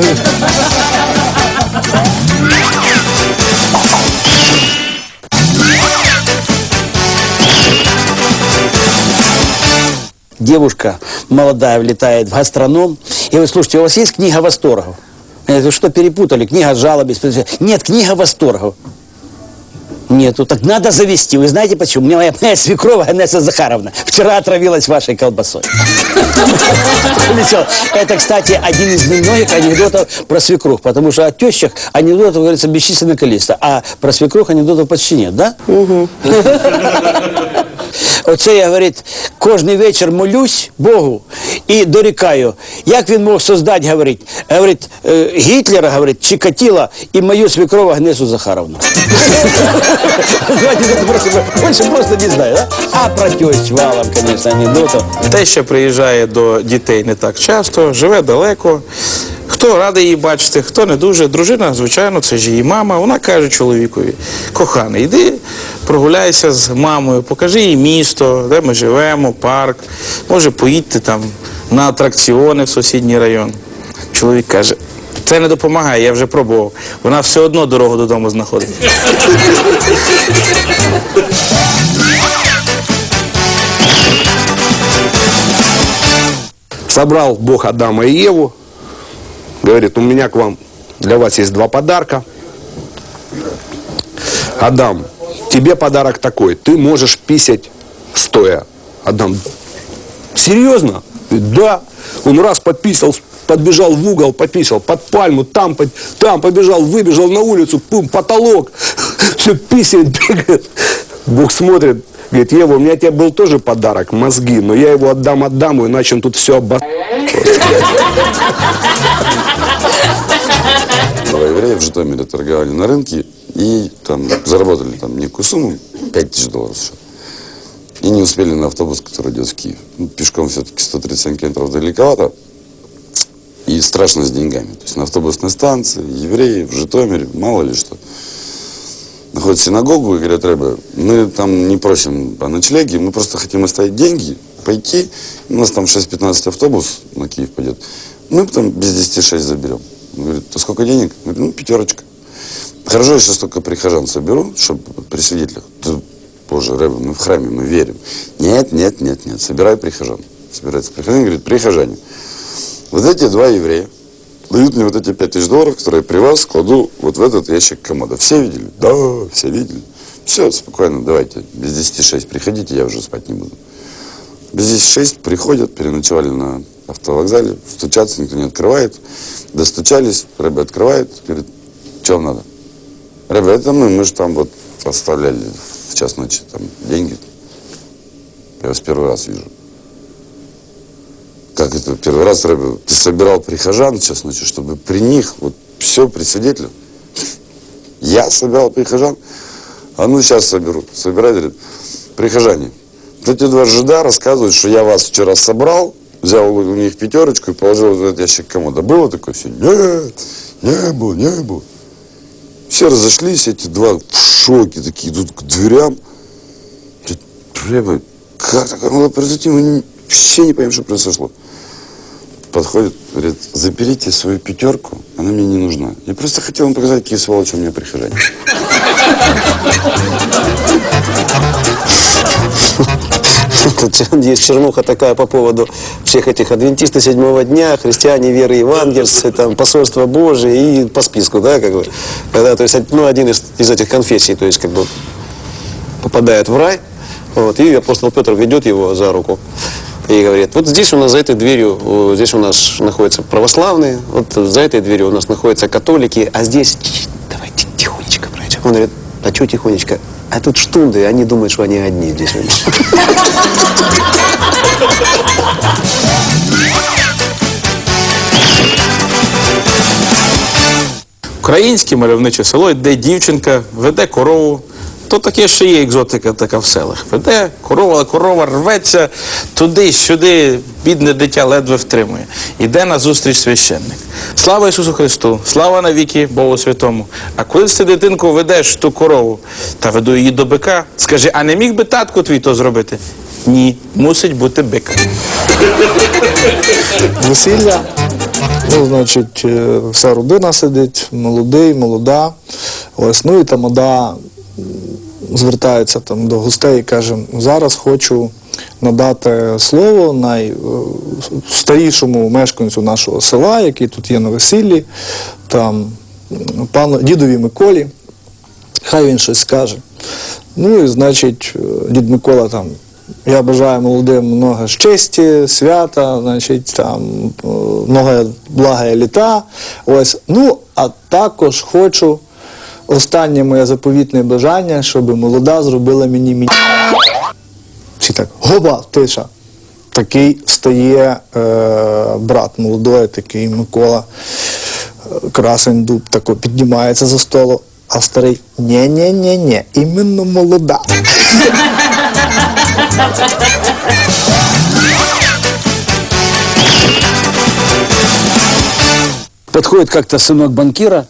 no. Девушка молодая влетает в гастроном, и вы слушайте, у вас есть книга восторгов? Я говорю, что перепутали, книга жалоб, нет, книга восторгов. Нету, так надо завести. Вы знаете почему? У меня моя, моя свекрова Анесса Захаровна вчера отравилась вашей колбасой. Весело. Это, кстати, один из немногих анекдотов про свекрух, потому что о тещах анекдотов, говорится, бесчисленное количество, а про свекрух анекдотов почти нет, да? Оце я, говорить, кожний вечір молюсь Богу і дорікаю, як він мог создати, говорить, говорить, е, Гітлера, говорить, Чикатила і мою свекрову Агнесу Захаровну. Давайте просто, не знаю. А про тещ валом, конечно, анекдотов. Теща приїжджає до дітей не так часто, живе далеко. Хто радий її бачити, хто не дуже. Дружина, звичайно, це ж її мама. Вона каже чоловікові: коханий, йди прогуляйся з мамою, покажи їй місто, де ми живемо, парк. Може, поїдьте там на атракціони в сусідній район. Чоловік каже. Це не допомагає, я вже пробував. Вона все одно дорогу додому знаходить. Собрал Бог Адама и Еву. Говорит, у меня к вам, для вас есть два подарка. Адам, тебе подарок такой. Ты можешь писать стоя. Адам, серьезно? Да. Он раз подписал, подбежал в угол, пописал, под пальму, там, под- там побежал, выбежал на улицу, пум, потолок. Все писает, бегает. Бог смотрит, говорит, Ева, у меня тебе был тоже подарок, мозги, но я его отдам Адаму, иначе он тут все обос... В Житомире торговали на рынке и там заработали там некую сумму, 5 тысяч долларов всё. И не успели на автобус, который идет в Киев. Ну, пешком все-таки 137 километров далековато. И страшно с деньгами. То есть на автобусной станции, евреи в Житомире, мало ли что. Находят синагогу и говорят, Рэбе, мы там не просим по ночлеге, мы просто хотим оставить деньги, пойти. У нас там 6.15 автобус на Киев пойдет. Мы там без 10 заберем. Он говорит, то сколько денег? Я ну, пятерочка. Хорошо, я сейчас только прихожан соберу, чтобы при свидетелях. Да, Боже, Рэбе, мы в храме, мы верим. Нет, нет, нет, нет, собирай прихожан. Собирается прихожан, говорит, прихожане. Вот эти два еврея дают мне вот эти пять тысяч долларов, которые при вас кладу вот в этот ящик комода. Все видели? Да, все видели. Все, спокойно, давайте, без 10 6 приходите, я уже спать не буду. Без 10 6 приходят, переночевали на автовокзале, стучатся, никто не открывает. Достучались, Рэбе открывает, говорит, что вам надо? Рэбе, это мы, мы же там вот оставляли в час ночи там деньги. Я вас первый раз вижу. Как это первый раз, Рэбе? Ты собирал прихожан в час ночи, чтобы при них вот все при свидетелях. Я собирал прихожан, а ну сейчас соберу. Собирает, говорит, прихожане. Вот эти два жида рассказывают, что я вас вчера собрал, взял у них пятерочку и положил в этот ящик комода. Было такое все? Нет, не было, не было. Все разошлись, эти два в шоке такие, идут к дверям. Рэбе, как такое могло произойти? Мы вообще не понимаем, что произошло. Подходит, говорит, заберите свою пятерку, она мне не нужна. Я просто хотел вам показать, какие сволочи у меня прихожане. Есть чернуха такая по поводу всех этих адвентисты седьмого дня, христиане веры евангельцы, там, посольство Божие и по списку, да, как бы. Когда, то есть, ну, один из, из этих конфессий, то есть, как бы, попадает в рай, вот, и апостол Петр ведет его за руку и говорит, вот здесь у нас за этой дверью, здесь у нас находятся православные, вот за этой дверью у нас находятся католики, а здесь, «Тш, давайте тихонечко пройдем. Он говорит, а что тихонечко? А тут штунды, они думают, что они одни здесь. Українське мальовниче село, де дівчинка веде корову, То таке ще є екзотика така в селах. Веде корова, корова рветься туди-сюди, бідне дитя ледве втримує. Іде на зустріч священник. Слава Ісусу Христу! Слава навіки Богу Святому! А коли ти дитинку ведеш ту корову та веду її до бика, скажи, а не міг би татку твій то зробити? Ні, мусить бути бик. весілля. Ну, значить, е, вся родина сидить, молодий, молода. Ось, ну і тамада звертається там до гостей і каже, зараз хочу надати слово найстарішому мешканцю нашого села, який тут є на весіллі, там, пану дідові Миколі. Хай він щось скаже. Ну і значить, е, дід Микола там. Я бажаю молодим много щасті, свята, значить, там е, много блага літа. Ось. Ну, а також хочу останнє моє заповітне бажання, щоб молода зробила мені мі. Всі так, гоба, тиша. Такий стає е, брат молодої, такий Микола. Е, Красень дуб тако піднімається за столу, а старий ні-ні-ні-ні, іменно молода. Подходит как-то сынок банкира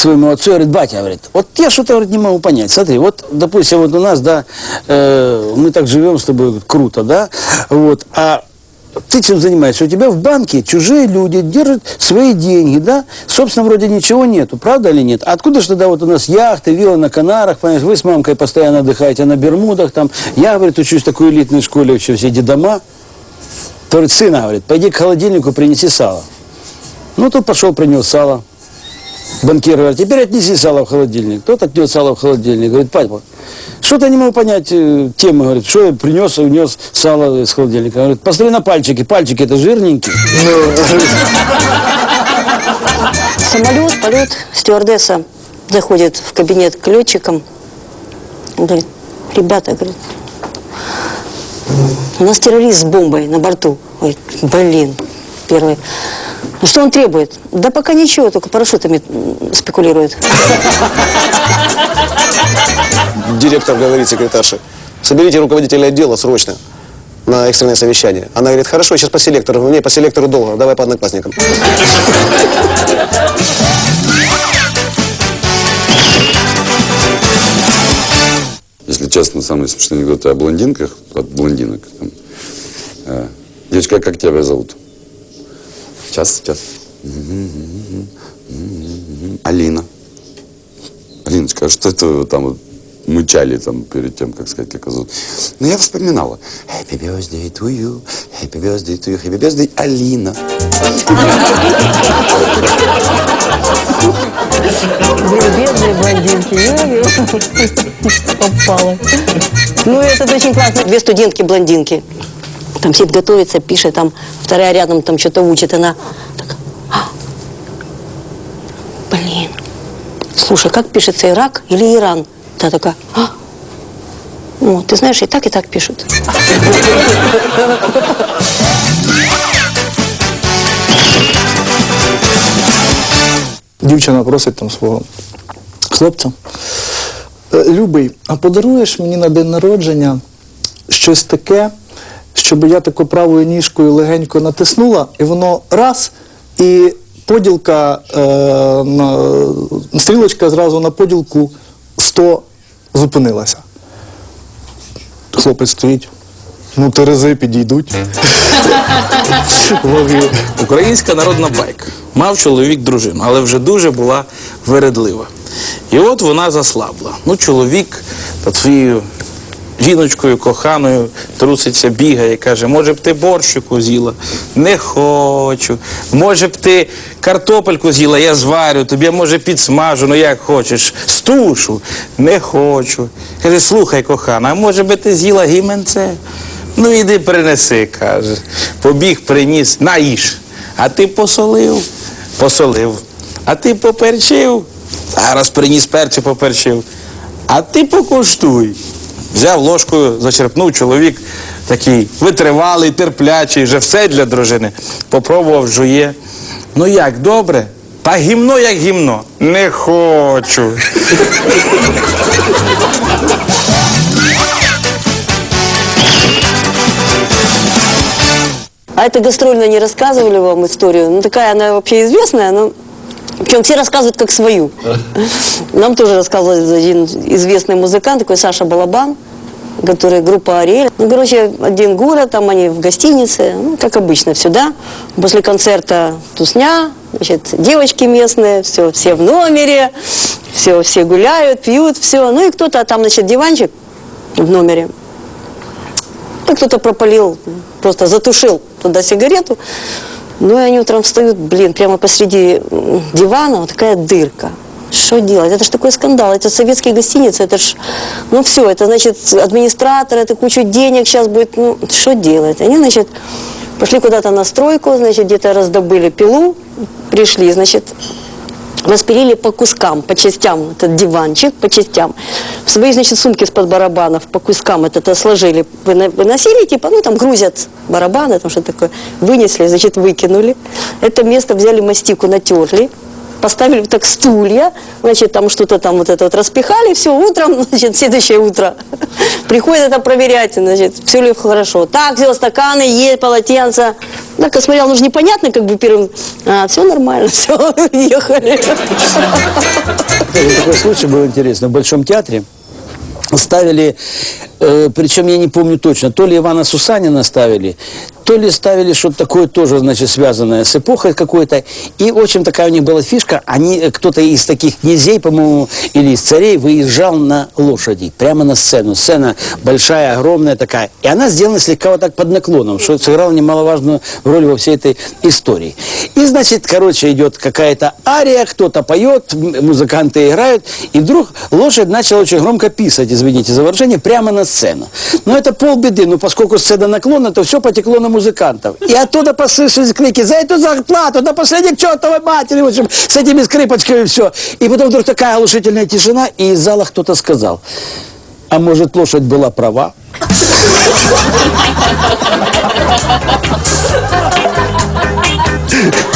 своему отцу и говорит, батя, говорит, вот я что-то говорит, не могу понять. Смотри, вот, допустим, вот у нас, да, э, мы так живем с тобой, круто, да, вот, а ты чем занимаешься? У тебя в банке чужие люди держат свои деньги, да? Собственно, вроде ничего нету, правда или нет? Откуда же тогда вот у нас яхты, виллы на Канарах, понимаешь? Вы с мамкой постоянно отдыхаете на Бермудах, там. Я, говорит, учусь в такой элитной школе, вообще все эти дома. Говорит, сына, говорит, пойди к холодильнику, принеси сало. Ну, тут пошел, принес сало. Банкир говорит, теперь отнеси сало в холодильник. Тот отнес сало в холодильник. Говорит, папа, что-то не могу понять э, темы. Говорит, что я принес и унес сало из холодильника. Говорит, посмотри на пальчики. Пальчики это жирненькие. Самолет, полет, стюардесса заходит в кабинет к летчикам. Говорит, ребята, говорит, у нас террорист с бомбой на борту. Ой, блин, первый. Ну что он требует? Да пока ничего, только парашютами спекулирует. Директор говорит секретарше, соберите руководителя отдела срочно на экстренное совещание. Она говорит, хорошо, сейчас по селектору. Мне по селектору долго, давай по одноклассникам. Если честно, самые смешные анекдоты о блондинках, от блондинок. Там. Э, Девочка, как тебя зовут? Сейчас, сейчас. Алина. Алиночка, а что это вы там мычали там перед тем, как сказать, как зовут? Ну, я вспоминала. Happy birthday to you, happy birthday to you, happy birthday, Алина. Бедные блондинки. Попала. Ну, это очень классно. Две студентки-блондинки. Там сидит, готовится, пишет, там вторая рядом там что-то учит. Она так, «А, блин, слушай, как пишется Ирак или Иран? Та такая, «А, ну, ты знаешь, и так, и так пишут. Дівчина просить там свого хлопця. «Е, Любий, а подаруєш мені на день народження щось таке, щоб я тако правою ніжкою легенько натиснула, і воно раз, і поділка, е, стрілочка зразу на поділку 100 зупинилася. Хлопець стоїть. Ну, терези підійдуть. Українська народна байка. Мав чоловік дружину, але вже дуже була вередлива. І от вона заслабла. Ну, чоловік над своєю жіночкою, коханою труситься, бігає, каже, може б ти борщику з'їла? Не хочу. Може б ти картопельку з'їла, я зварю, тобі може підсмажу, ну як хочеш. Стушу, не хочу. Каже, слухай, кохана, а може би ти з'їла гіменце? Ну іди принеси, каже. Побіг, приніс, наїж. А ти посолив, посолив. А ти поперчив, зараз приніс перцю, поперчив. А ти покуштуй. Взяв ложкою, зачерпнув чоловік такий витривалий, терплячий, вже все для дружини. Попробував, жує. Ну як, добре? Та гімно як гімно. Не хочу. А это гастрольно не рассказывали вам историю? Ну, такая она вообще известная, но... Причем все рассказывают как свою. Нам тоже рассказывал один известный музыкант, такой Саша Балабан, который группа Ариэль. Ну, короче, один город, там они в гостинице, ну, как обычно, сюда. После концерта тусня, значит, девочки местные, все, все в номере, все, все гуляют, пьют, все. Ну и кто-то, там, значит, диванчик в номере. Ну, кто-то пропалил, просто затушил туда сигарету. Ну, и они утром встают, блин, прямо посреди дивана, вот такая дырка. Что делать? Это ж такой скандал. Это советские гостиницы, это ж, ну все, это значит администратор, это кучу денег сейчас будет, ну, что делать? Они, значит, пошли куда-то на стройку, значит, где-то раздобыли пилу, пришли, значит, распилили по кускам, по частям этот диванчик, по частям. В свои, значит, сумки из-под барабанов по кускам это, это сложили, выно- выносили, типа, ну, там грузят барабаны, там что такое, вынесли, значит, выкинули. Это место взяли мастику, натерли, поставили так стулья, значит, там что-то там вот это вот распихали, все, утром, значит, следующее утро приходят это проверять, значит, все ли хорошо. Так, все, стаканы, есть, полотенца. Так, я смотрел, ну же непонятно, как бы первым, а, все нормально, все, ехали. Такой случай был интересный. В Большом театре ставили, э, причем я не помню точно, то ли Ивана Сусанина ставили, то ли ставили что-то такое тоже, значит, связанное с эпохой какой-то. И очень такая у них была фишка, они, э, кто-то из таких князей, по-моему, или из царей выезжал на лошади, прямо на сцену. Сцена большая, огромная такая. И она сделана слегка вот так под наклоном, что сыграло немаловажную роль во всей этой истории. И, значит, короче, идет какая-то ария, кто-то поет, музыканты играют, и вдруг лошадь начала очень громко писать, извините за выражение, прямо на сцену. Но это полбеды, но поскольку сцена наклонна, то все потекло на музыкантов. И оттуда послышались крики, за эту зарплату, на последних чертовой матери, в общем, с этими скрипочками все. И потом вдруг такая оглушительная тишина, и из зала кто-то сказал, а может лошадь была права? Ha ha ha ha ha!